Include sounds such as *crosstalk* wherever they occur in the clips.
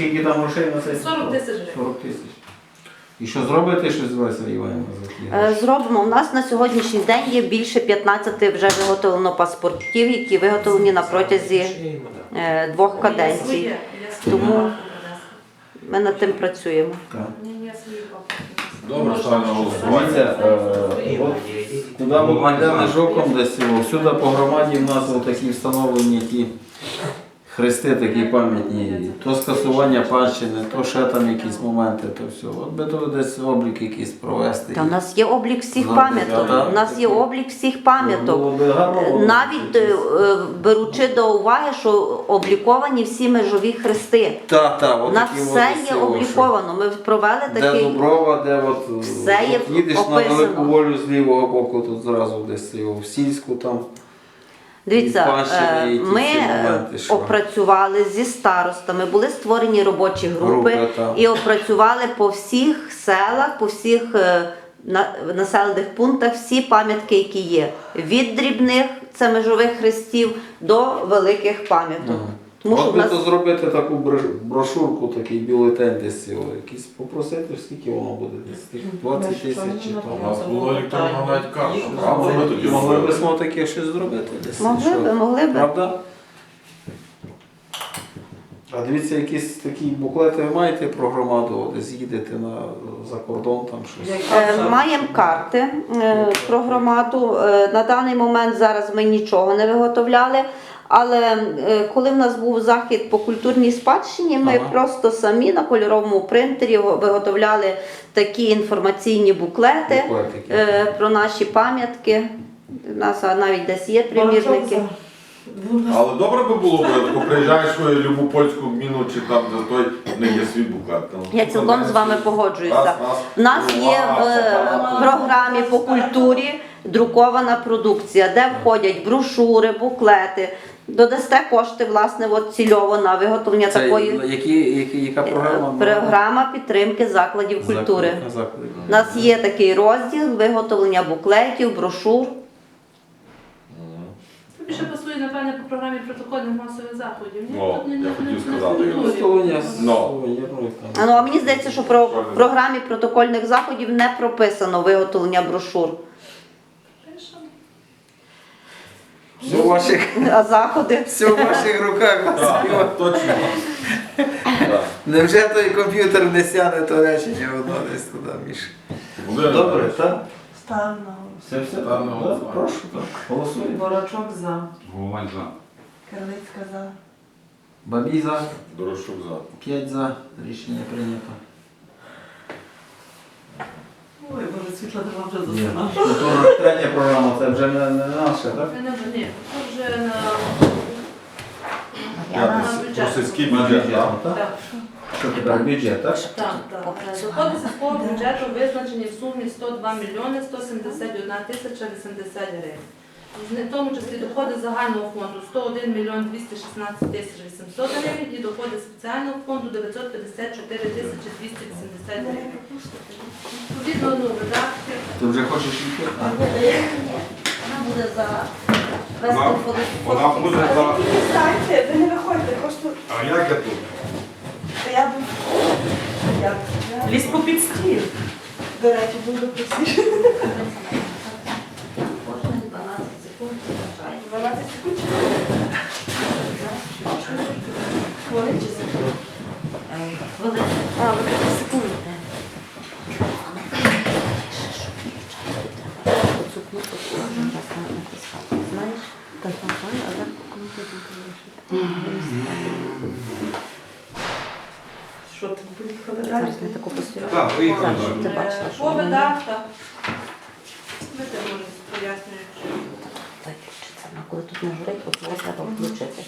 скільки там грошей на це? 40 тисяч гривень. 40 тисяч. І що зробите щось з Леся Іванівна Е. Зробимо. У нас на сьогоднішній день є більше 15 вже виготовлено паспортів, які виготовлені на протязі е, двох каденцій. Тому- Ми над тим працюємо. Так. Добре, ставлю на голосування. Е, от Туди ми йдемо жоком десь. Всюди по громаді в нас такі встановлені ті хрести такі пам'ятні. То скасування панщини, то ще там якісь моменти, то все. От би то десь облік якийсь провести. Та у нас є облік всіх Ну, пам'яток. У нас є облік всіх пам'яток. Б. Навіть е, е, беручи до уваги, що обліковані всі межові хрести. Та, та, У нас такі все от є обліковано. Ми провели що Де такий. Дуброва, де от, Все є от їдеш на описано. велику волю з лівого боку, тут зразу десь його в сільську там. Дивіться, і е, і ми моменти, що. опрацювали зі старостами, були створені робочі групи Групи, і опрацювали по всіх селах, по всіх е, населених пунктах всі пам'ятки, які є. Від дрібних це межових хрестів до великих пам'яток. Ага. Тому що От в би нас то зробити таку брошурку, такий бюлетень десь його, якийсь попросити, скільки воно буде десь 20 тисяч чи У то. нас було електронна навіть карта. Могли б ми таке щось зробити десь. могли що? би, могли би. Правда? А дивіться, якісь такі буклети ви маєте про громаду, десь їдете на, за кордон там щось. Е, Маємо карти е, про громаду. Е, На даний момент зараз ми нічого не виготовляли. Але е, коли в нас був захід по культурній спадщині, ми Ага. просто самі на кольоровому принтері виготовляли такі інформаційні буклети е, про наші пам'ятки. У нас навіть десь є примірники. Але добре би було, бо приїжджаєш в любу польську міну чи там за той не є свій буклет. Я цілком з вами погоджуюся. У нас є в е, програмі по культурі друкована продукція, де входять брошури, буклети. Додасте кошти, власне, от цільово на виготовлення Це такої які, які, яка е, програма? програма підтримки закладів культури. Заклик. У нас є такий розділ виготовлення буклетів, брошур. Ще пасує, напевне, по програмі протокольних масових заходів. Ні, О, Тут не- я не- хотів не- не сказати. Виготовлення Ну. сувенірної там. А, Ну, а мені здається, що про в програмі протокольних заходів не прописано виготовлення брошур. Все в ваших, А заходи. все в ваших руках. Так, точно. Так. *laughs* Невже той комп'ютер не сяне то речення воно десь туди між. Володимир Добре, Іванович, так? Став на Все, все. Ставимо на голосування. Прошу, так. Голосуємо. Ворочок за. Головань за. Карлицька за. Бабій за, Дорошук за. 5 за. Рішення прийнято. Ой, Боже, світла треба вже Ні. засинати. Культура третя програма, це вже не, не наша, так? Не- Ні, це вже на бюджет. Російський бюджет, так? так? так. Що тепер бюджет, так? Так, так. Доходи сільського бюджету визначені в сумі 102 мільйони 171 тисяча 80 гривень. В тому числі доходи загального фонду 101 мільйон 216 тисяч 800 гривень і доходи спеціального фонду 954 тисячі 280 гривень. Відповідно, ну, видатки. Ти вже хочеш йти? Вона буде за Вона- Вона буде за. Ви ви не виходьте, просто А як я тут? я б... Я б... Лізь по під стіл. До речі, буду простіше. *laughs* 12 секунд. 12 секунд. Хвилин чи секунд? Хвилин. А, ви 5 секунд. Оцю кнопку кожен раз натискати. Знаєш? Так, так, а так Що ти поїхали далі? Таку постійно. Так, виїхали. Так, щоб ти бачила, Е, що По воно- видатках. Ми це може пояснюємо. Коли тут не горить, от його треба включити.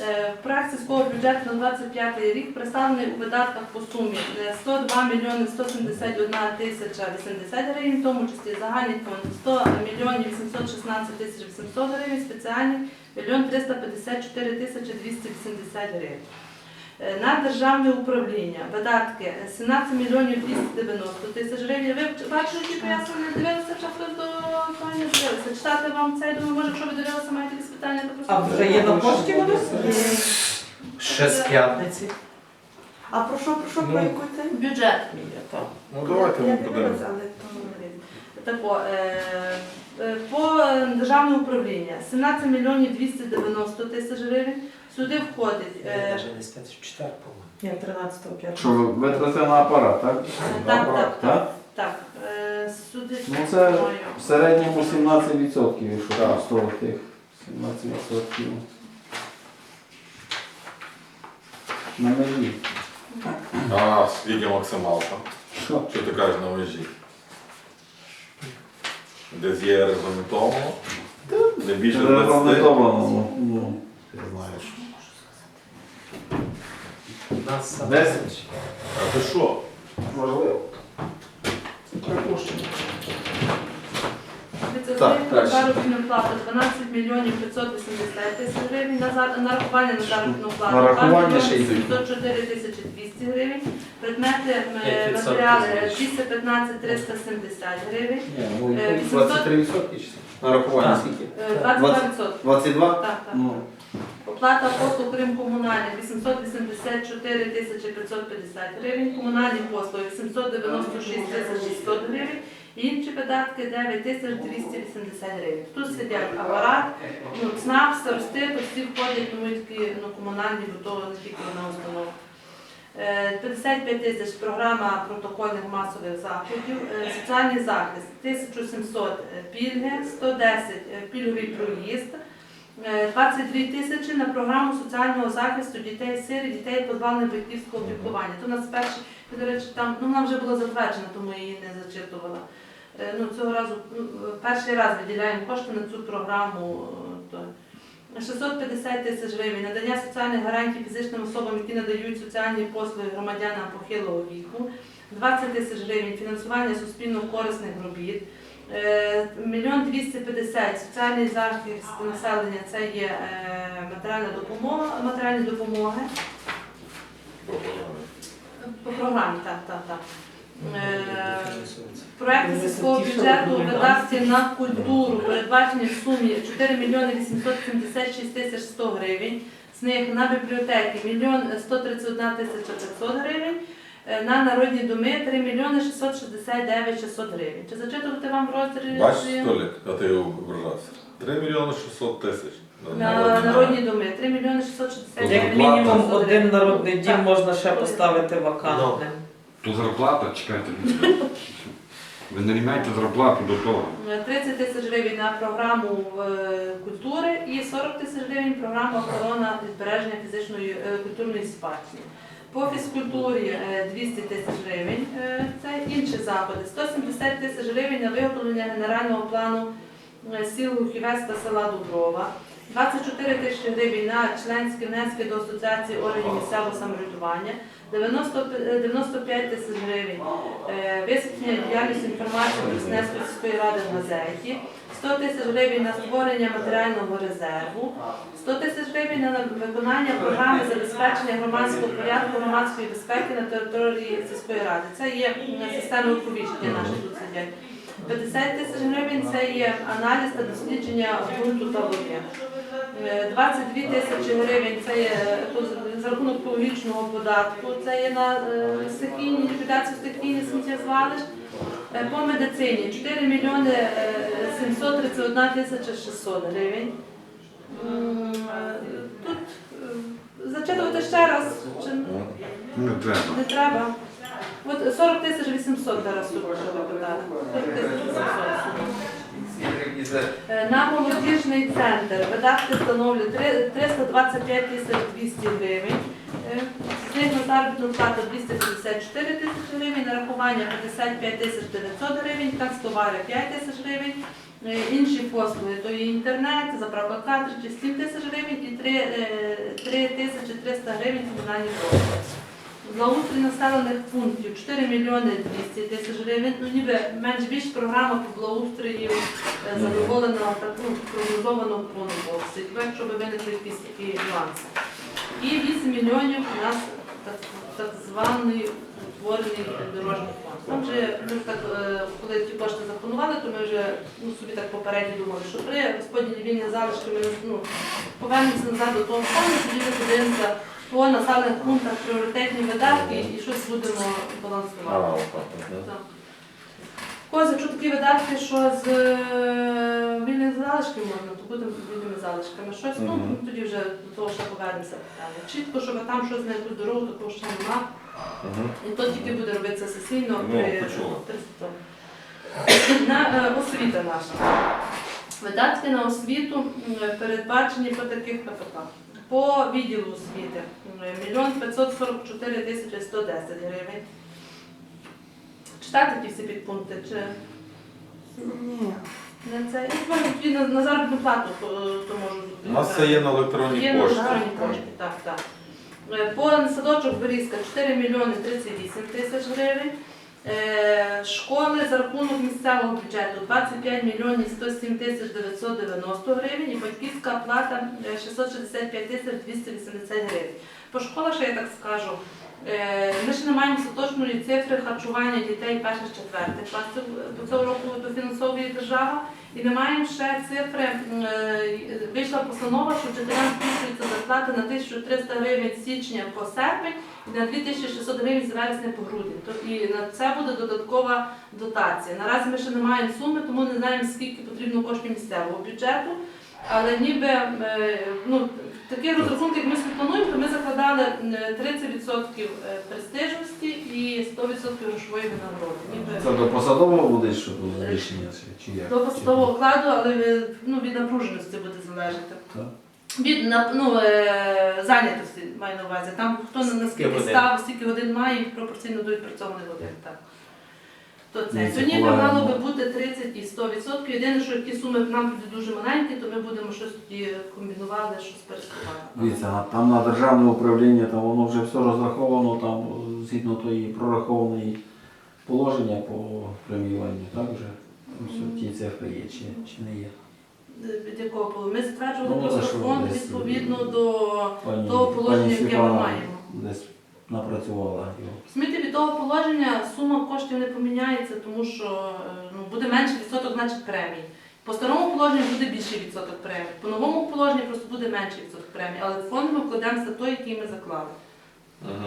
Е, Проект сільського бюджету на 25 рік представлений у видатках по сумі е, 102 мільйони 171 тисяча 80 гривень, в тому числі загальний фонд 100 мільйонів 816 тисяч 800 гривень, спеціальний мільйон 354 тисячі 280 гривень. Е, На державне управління видатки е, 17 мільйонів 290 тисяч гривень. Ви бачили ті пояснення, дивилися, чи хтось до пані дивилися? Читати вам це, думаю, може, якщо ви дивилися, маєте якісь питання, то просто... А вже є на пошті воно? Ще з п'ятниці. А про що, про що, про яку це? Бюджет. Ну давайте Я ми дивилася, подивимося. але то... Тако, е, е, по державному управління 17 мільйонів 290 тисяч гривень. Сюди входить е, Навіть не спец в четвер, по-моєму. Ні, 13-го, 5 Що ви витрати на апарат, так? так, так, так, так. Е, Сюди Ну це Ой, в середньому 17%, якщо Так. з того тих 17%. На межі. А, скільки максималка? Що? Що ти кажеш на межі? Десь є регламентовано? Не більше 20? Регламентовано, ну, Ти знаєш. Нас Десять. А ти що? можливо. Припущення. Це Так, краще. заробітну плату 12 мільйонів 580 тисяч гривень, на за- нарахування на заробітну плату Нарахування 2 ще йдуть. 704 тисячі 200 гривень, предмети е, 5% матеріали збільшення. 215 370 гривень, Ні, ну, Е, 23% чи що? Нарахування Так. скільки? Е, 22%. 22? Так, так. Ну, Оплата послуг Крим комунальних 884 тисячі 550 гривень, комунальні послуги 796 тисяч 100 гривень, інші видатки 9 тисяч 280 гривень. Тут сидять апарат, ну, ЦНАП, старости, то всі входять ну, такі ну, комунальні, бо то не тільки на установу. Е, 55 тисяч програма протокольних масових заходів, Е, соціальний захист 1700 пільги, 110 е, пільговий проїзд, Е, 22 тисячі на програму соціального захисту дітей сирі, дітей позбавлених батьківського опікування. То у нас перші, до речі, там ну вона вже була затверджена, тому я її не зачитувала. Е, Ну цього разу ну, е, перший раз виділяємо кошти на цю програму. е, то. 650 тисяч гривень надання соціальних гарантій фізичним особам, які надають соціальні послуги громадянам похилого віку, 20 тисяч гривень фінансування суспільно корисних робіт, Е, мільйон 250 соціальний захист населення це є е, матеріальна допомога, матеріальні допомоги. По програмі, так, так, так. Е, Проекти сільського бюджету видатки на культуру передбачені в сумі 4 мільйони 876 тисяч 100 гривень. З них на бібліотеки 1 131 тисяча 500 гривень, е, на народні доми 3 мільйони 669 600 гривень. Чи зачитувати вам роздрі? Бачиш, Толік, а ти ображався. 3 мільйони 600 тисяч. На народні доми 3 мільйони 669 Як мінімум один народний дім Так. можна ще поставити вакантним. То зарплата, чекайте. Ви не рівняйте зарплату до того. 30 тисяч гривень на програму е, культури і 40 тисяч гривень програма охорона збереження фізичної е, культурної спадщини. По фізкультурі е, 200 тисяч гривень, е, це інші заходи. 170 тисяч гривень на виготовлення генерального плану е, сіл Лухівець та села Дуброва. 24 тисячі гривень на членські внески до Асоціації органів місцевого самоврядування, 90, е, 95 тисяч гривень е, висвітлення діяльності інформації про Снецької сільської ради в газеті, 100 тисяч гривень на створення матеріального резерву, 100 тисяч гривень на виконання програми забезпечення громадського порядку, громадської безпеки на території сільської ради. Це є м, системи оповіщення тут сидять. 50 тисяч гривень це є аналіз та дослідження ґрунту та води. Е, 22 тисячі гривень це є за рахунок екологічного податку, це є на е, стихійні ліквідацію стихійних сміттєзвалищ. Е, По медицині 4 мільйони е, 731 тисяча 600 гривень. Е, Тут е, зачитувати ще раз, чи Не треба. не треба. От 40 тисяч 800 зараз тут вже 40 тисяч 800. Е, На молодіжний центр видатки становлять 325 тисяч 200 гривень. Е, З них на заробітну плату 254 тисячі гривень, нарахування 55 тисяч 900 гривень, канцтовари 5 тисяч гривень, Е, інші послуги, то є інтернет, заправка картриджів 7 тисяч гривень і 3, е, 3 тисячі 300 гривень комунальні послуги. Благоустрій населених пунктів 4 мільйони 200 тисяч гривень. Ну ніби менш більш програма по благоустрою е, задоволена так, ну, прогнозовано в повному обсязі, якщо би виникли якісь такі нюанси. І 8 мільйонів у нас так, так званий утворений дорожній фонд. Там вже ми так, е, коли ті кошти запланували, то ми вже ну, собі так попередньо думали, що при розподілі вільні залишки ми ну, повернемося назад до того фонду, тоді ми подивимося по населених пунктах пріоритетні видатки і щось будемо балансувати. ага. Якщо такі видатки, що з е, вільних залишків можна, то будемо з вільними залишками. Щось, ну, Мгм. тоді вже до того ще повернемося питання. Чітко, щоб там щось на якусь дорогу, такого ще нема. Мгм. І то тільки буде робитися сесійно Ну, при почула. 30 На е, освіта наша. Видатки на освіту м, передбачені по таких КПК. По відділу освіти 1 544 тисячі 110 гривень. Читати ті всі підпункти, чи Ні. Не це? На, на заробітну плату то, то можу. У нас це є на електронній Є на пошті. електронній пошті, так, так. Е, По садочок Берізка 4 мільйони 38 тисяч гривень. Е, Школи за рахунок місцевого бюджету 25 мільйонів 107 тисяч 990 гривень і батьківська плата е, 665 тисяч 280 гривень. По школах, ще я так скажу, е, ми ще не маємо остаточної цифри харчування дітей перших четвертих класів, до цього року дофінансовує держава. І не маємо ще цифри. е, Вийшла постанова, що вчителям збільшується зарплата на 1300 гривень з січня по серпень і на 2600 гривень з вересня по грудень. Тобто і на це буде додаткова дотація. Наразі ми ще не маємо суми, тому не знаємо, скільки потрібно коштів місцевого бюджету. Але ніби е, ну, такі розрахунки, як ми собі плануємо, то ми закладали е, 30% престижності і 100% грошової винагороди. Це до посадового буде, що збільшення, чи- як? до посадового окладу, але від, ну, від напруженості буде залежати. Так. Від на- ну, е, зайнятості маю на увазі. Там хто на наскільки став, скільки годин має, і пропорційно до відпрацьованих годин. Так. То це. Ні, Сьогодні би мало би бути 30 і 100%. Єдине, що ті суми нам будуть дуже маленькі, то ми будемо щось тоді комбінували, щось пересувати. Дивіться, там на державне управління, там воно вже все розраховано, там згідно тої прорахованої положення по преміюванню, так вже? Там все, ті цифри є чи, чи не є? Від якого? Ми затверджували Ну, просто що фонд десь, відповідно до Пані, того положення, пані яке ми Світлана маємо. десь напрацювала його. Сміти від того положення сума коштів не поміняється, тому що е, ну, буде менший відсоток, значить премій. По старому положенню буде більший відсоток премій. По новому положенню просто буде менший відсоток премій. Але в фонд ми вкладемося той, який ми заклали. Мгм.